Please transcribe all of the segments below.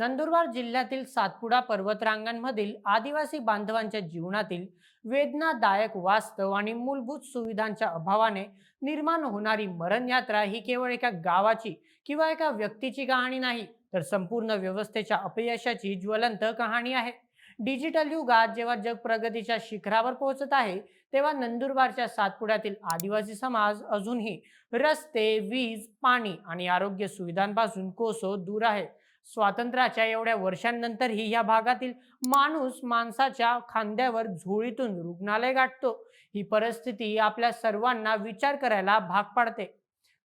नंदुरबार जिल्ह्यातील सातपुडा पर्वतरांगांमधील आदिवासी बांधवांच्या जीवनातील वेदनादायक वास्तव आणि मूलभूत सुविधांच्या अभावाने निर्माण होणारी मरण यात्रा ही केवळ एका गावाची किंवा एका व्यक्तीची कहाणी नाही तर संपूर्ण व्यवस्थेच्या अपयशाची ज्वलंत कहाणी आहे. डिजिटल युगात जेव्हा जग प्रगतीच्या शिखरावर पोहोचत आहे तेव्हा नंदुरबारच्या सातपुड्यातील आदिवासी समाज अजूनही रस्ते वीज पाणी आणि आरोग्य सुविधांपासून कोसो दूर आहे. स्वातंत्र्याच्या एवढ्या वर्षांनंतरही या भागातील माणूस माणसाच्या खांद्यावर झोळीतून रुग्णालय गाठतो. ही परिस्थिती आपल्या सर्वांना विचार करायला भाग पाडते.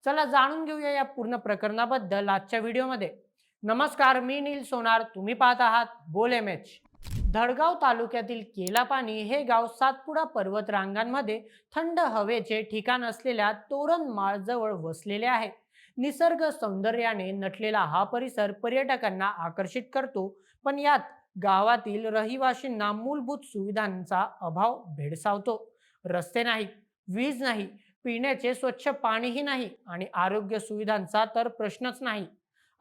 चला जाणून घेऊया या पूर्ण प्रकरणाबद्दल आजच्या व्हिडिओमध्ये नमस्कार मी नील सोनार. तुम्ही पाहत आहात बोल एम एच धडगाव तालुक्यातील केलापाणी हे गाव सातपुडा पर्वत रांगांमध्ये थंड हवेचे ठिकाण असलेल्या तोरणमाळजवळ वसलेले आहे. निसर्ग सौंदर्याने नटलेला हा परिसर पर्यटकांना आकर्षित करतो. पण यात गावातील रहिवाशींना मूलभूत सुविधांचा अभाव भेडसावतो. रस्ते नाही वीज नाही पिण्याचे स्वच्छ पाणीही नाही आणि आरोग्य सुविधांचा तर प्रश्नच नाही.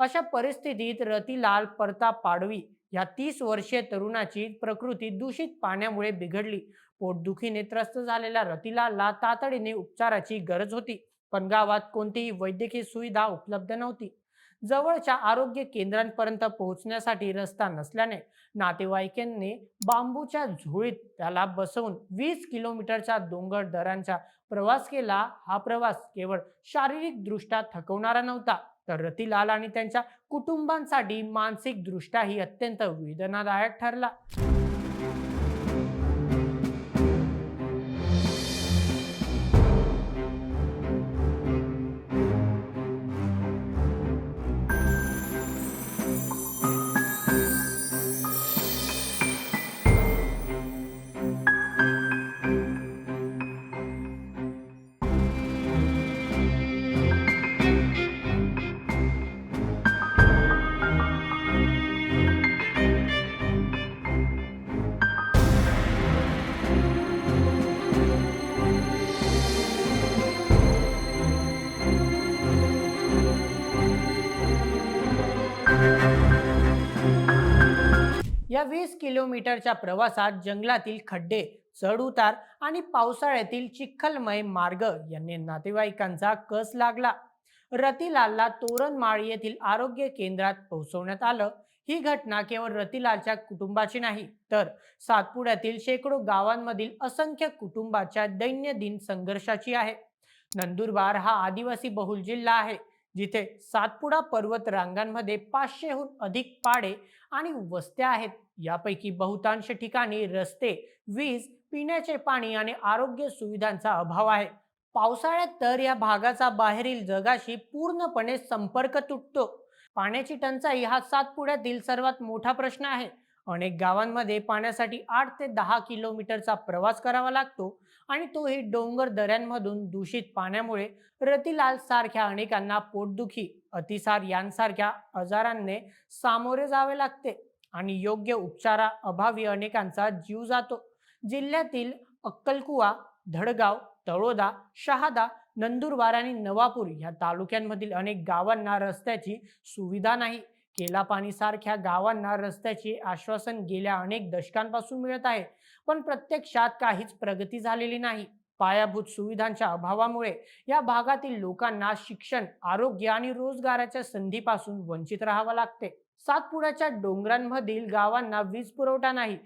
अशा परिस्थितीत रतिलाल परताप पाडवी या तीस वर्षीय तरुणाची प्रकृती दूषित पाण्यामुळे बिघडली. पोटदुखीने त्रस्त झालेल्या रतिलालला तातडीने उपचाराची गरज होती. पण गावात कोणतीही वैद्यकीय सुविधा उपलब्ध नव्हती. जवळच्या आरोग्य केंद्रांपर्यंत पोहोचण्यासाठी रस्ता नसल्याने नातेवाईकांनी बांबूच्या झोळीत त्याला बसवून वीस किलोमीटरच्या डोंगर दरांचा प्रवास केला. हा प्रवास केवळ शारीरिक दृष्ट्या थकवणारा नव्हता तर रतीलाल आणि त्यांच्या कुटुंबांसाठी मानसिक दृष्ट्याही अत्यंत वेदनादायक ठरला. या वीस किलोमीटरच्या प्रवासात जंगलातील खड्डे चढउतार आणि पावसाळ्यातील चिखलमय मार्ग यांनी नातेवाईकांचा कस लागला? रतिलालला तोरणमाळ येथील आरोग्य केंद्रात पोहोचवण्यात आलं. ही घटना केवळ रतिलालच्या कुटुंबाची नाही तर सातपुड्यातील शेकडो गावांमधील असंख्य कुटुंबाच्या दैनंदिन संघर्षाची आहे. नंदुरबार हा आदिवासी बहुल जिल्हा आहे. जिथे सातपुडा पर्वत रांगांमध्ये पाचशेहून अधिक पाडे आणि वस्त्या आहेत. यापैकी बहुतांश ठिकाणी रस्ते वीज पिण्याचे पाणी आणि आरोग्य सुविधांचा अभाव आहे. पावसाळ्यात तर या भागाचा बाहेरील जगाशी पूर्णपणे संपर्क तुटतो. पाण्याची टंचाई हा सातपुड्यातील सर्वात मोठा प्रश्न आहे. अनेक गावांमध्ये पाण्यासाठी आठ ते दहा किलोमीटरचा प्रवास करावा लागतो आणि तोही डोंगर दऱ्यांमधून दूषित पाण्यामुळे. रतिलाल सारख्या अनेकांना पोटदुखी अतिसार यांसारख्या आजारांनी सामोरे जावे लागते आणि योग्य उपचारा अभावी अनेकांचा जीव जातो. जिल्ह्यातील अक्कलकुवा धडगाव तळोदा शहादा नंदुरबार आणि नवापूर या तालुक्यांमधील अनेक गावांना रस्त्याची सुविधा नाही. केला पाणीसारख्या गावांना रस्त्याचे आश्वासन गेल्या अनेक दशकांपासून मिळत आहे. पण प्रत्यक्षात काहीच प्रगती झालेली नाही. पायाभूत सुविधांच्या अभावामुळे या भागातील लोकांना शिक्षण आरोग्य आणि रोजगाराच्या संधीपासून वंचित राहावं लागते. सातपुड्याच्या डोंगरांमधील गावांना वीज पुरवठा नाही.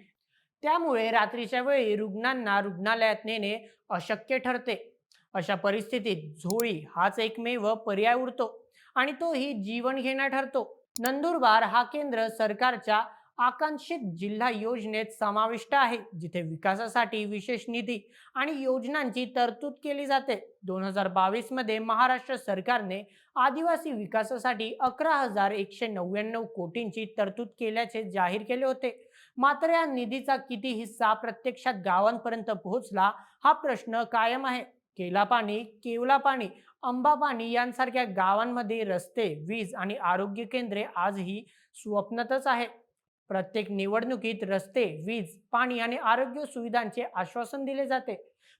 त्यामुळे रात्रीच्या वेळी रुग्णांना रुग्णालयात नेणे अशक्य ठरते. अशा परिस्थितीत झोळी हाच एकमेव पर्याय उरतो आणि तोही जीवन घेणा ठरतो. नंदुरबार हा केंद्र सरकारच्या आकांक्षित जिल्हा योजनेत समाविष्ट आहे जिथे विकासासाठी विशेष निधी आणि योजनांची तरतूद केली जाते. दोन हजार बावीसमध्ये महाराष्ट्र सरकारने आदिवासी विकासासाठी अकरा हजार एकशे नव्याण्णव कोटींची तरतूद केल्याचे जाहीर केले होते. मात्र या निधीचा किती हिस्सा प्रत्यक्षात गावांपर्यंत पोहोचला हा प्रश्न कायम आहे. केला पाणी केवला पाणी अंबापाणी यांसारख्या गावांमध्ये रस्ते वीज आणि आरोग्य केंद्रे आजही स्वप्नातच आहे प्रत्येक निवडणुकीत रस्ते वीज पाणी आणि आरोग्य सुविधांचे आश्वासन दिले जाते.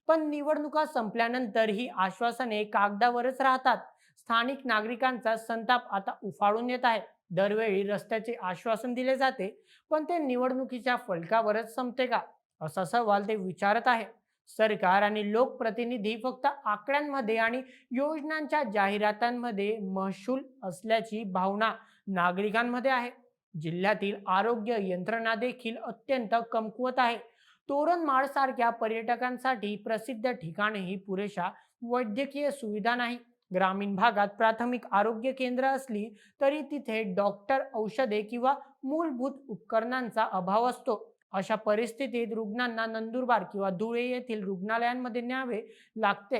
पण निवडणुका संपल्यानंतर ही आश्वासने कागदावरच राहतात. स्थानिक नागरिकांचा संताप आता उफाळून येत आहे. दरवेळी रस्त्याचे आश्वासन दिले जाते पण ते निवडणुकीच्या फलकावरच संपते का? असा सवाल ते विचारत आहे सरकार आणि लोकप्रतिनिधी फक्त आकड्यांमध्ये आणि योजनांच्या जाहिरातांमध्ये महसूल असल्याची भावना नागरिकांमध्ये आहे. जिल्ह्यातील आरोग्य यंत्रणा देखील अत्यंत कमकुवत आहे. तोरणमाळ सारख्या पर्यटकांसाठी प्रसिद्ध ठिकाणेही पुरेशा वैद्यकीय सुविधा नाही. ग्रामीण भागात प्राथमिक आरोग्य केंद्र असली तरी तिथे डॉक्टर औषधे किंवा मूलभूत उपकरणांचा अभाव असतो. अशा परिस्थितीत रुग्णांना नंदुरबार किंवा धुळे येथील रुग्णालयांमध्ये न्यावे लागते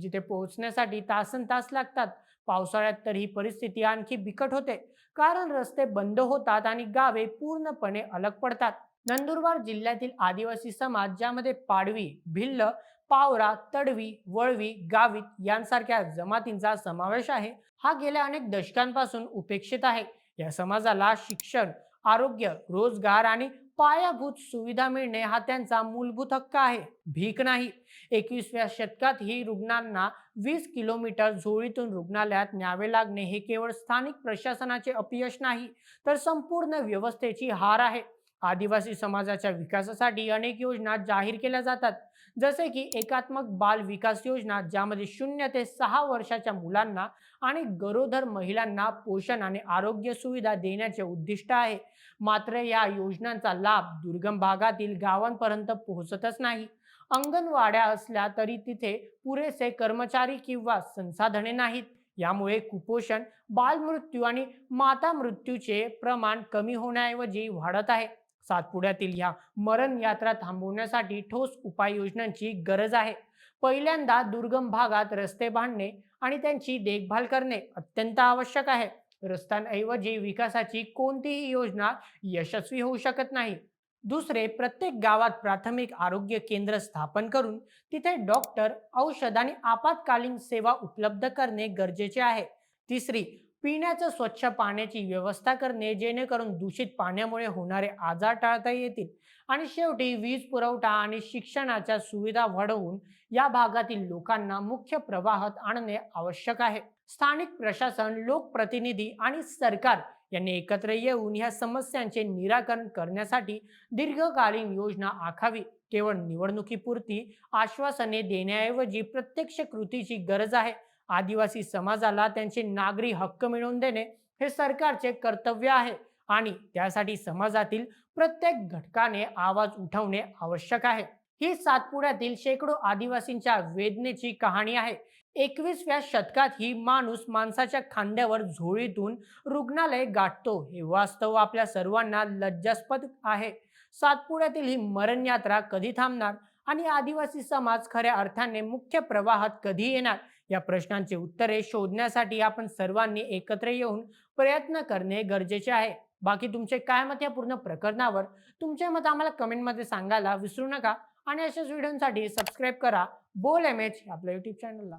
जिथे पोहोचण्यासाठी तासन तास लागतात. पावसाळ्यात तर ही परिस्थिती आणखी बिकट होते कारण रस्ते बंद होतात आणि गावे पूर्णपणे अलग पडतात. नंदुरबार जिल्ह्यातील आदिवासी समाज ज्यामध्ये पाडवी भिल्ल पावरा तडवी वळवी गावित यांसारख्या जमातींचा समावेश आहे हा गेल्या अनेक दशकांपासून उपेक्षित आहे. या समाजाला शिक्षण आरोग्य रोजगार आणि पायाभूत सुविधा मिळणे हा त्यांचा मूलभूत हक्क आहे. भीक नाही. एकवीसव्या शतकात ही रुग्णांना वीस किलोमीटर झोळीतून रुग्णालयात न्यावे लागणे हे केवळ स्थानिक प्रशासनाचे अपयश नाही तर संपूर्ण व्यवस्थेची हार आहे. आदिवासी समाजाच्या विकासासाठी अनेक योजना जाहीर केल्या जातात. जसे की एकात्मक बाल विकास योजना ज्यामध्ये शून्य ते सहा वर्षाच्या मुलांना आणि गरोदर महिलांना पोषण आणि आरोग्य सुविधा देण्याचे उद्दिष्ट आहे. मात्र या योजनांचा लाभ दुर्गम भागातील गावांपर्यंत पोहोचतच नाही. अंगणवाड्या असल्या तरी तिथे पुरेसे कर्मचारी किंवा संसाधने नाहीत. यामुळे कुपोषण बालमृत्यू आणि माता मृत्यूचे प्रमाण कमी होण्याऐवजी वाढत आहे. सातपुड्यातील या मरण यात्रा थांबवण्यासाठी ठोस उपाययोजनांची गरज आहे. पहिल्यांदा दुर्गम भागात रस्ते बांधणे आणि त्यांची देखभाल करणे अत्यंत आवश्यक आहे. रस्त्यांऐवजी विकासाची कोणतीही योजना यशस्वी होऊ शकत नाही. दुसरे प्रत्येक गावात प्राथमिक आरोग्य केंद्र स्थापन करून तिथे डॉक्टर औषध आणि आपत्कालीन सेवा उपलब्ध करणे गरजेचे आहे. तिसरी पिण्याचं स्वच्छ पाण्याची व्यवस्था करणे जेणेकरून दूषित पाण्यामुळे होणारे आजार टाळता येतील. आणि शेवटी वीज पुरवठा आणि शिक्षणाच्या सुविधा वाढवून या भागातील लोकांना मुख्य प्रवाहात आणणे आवश्यक आहे. स्थानिक प्रशासन लोकप्रतिनिधी आणि सरकार यांनी एकत्र येऊन ह्या समस्यांचे निराकरण करण्यासाठी दीर्घकालीन योजना आखावी. केवळ निवडणुकीपुरती आश्वासने देण्याऐवजी प्रत्यक्ष कृतीची गरज आहे. आदिवासी समाजाला त्यांचे नागरी हक्क मिळवून देणे हे सरकारचे कर्तव्य आहे. आणि त्यासाठी समाजातील प्रत्येक घटकाने आवाज उठवणे आवश्यक आहे. ही सातपुड्यातील शेकडो आदिवासींच्या वेदनेची कहाणी आहे. एकवीसव्या शतकात ही माणूस माणसाच्या खांद्यावर झोळीतून रुग्णालय गाठतो हे वास्तव आपल्या सर्वांना लज्जास्पद आहे. सातपुड्यातील ही मरण यात्रा कधी थांबणार? आणि आदिवासी समाज खऱ्या अर्थाने मुख्य प्रवाहात कधी येणार? या प्रश्नांची उत्तरे शोधण्यासाठी आपण सर्वांनी एकत्र येऊन प्रयत्न करणे गरजेचे आहे. बाकी तुमचे काय मत या पूर्ण प्रकरणावर तुमचे मत आम्हाला कमेंटमध्ये सांगायला विसरू नका आणि अशाच व्हिडिओसाठी सबस्क्राईब करा. बोल एम एच आपल्या युट्यूब चॅनलला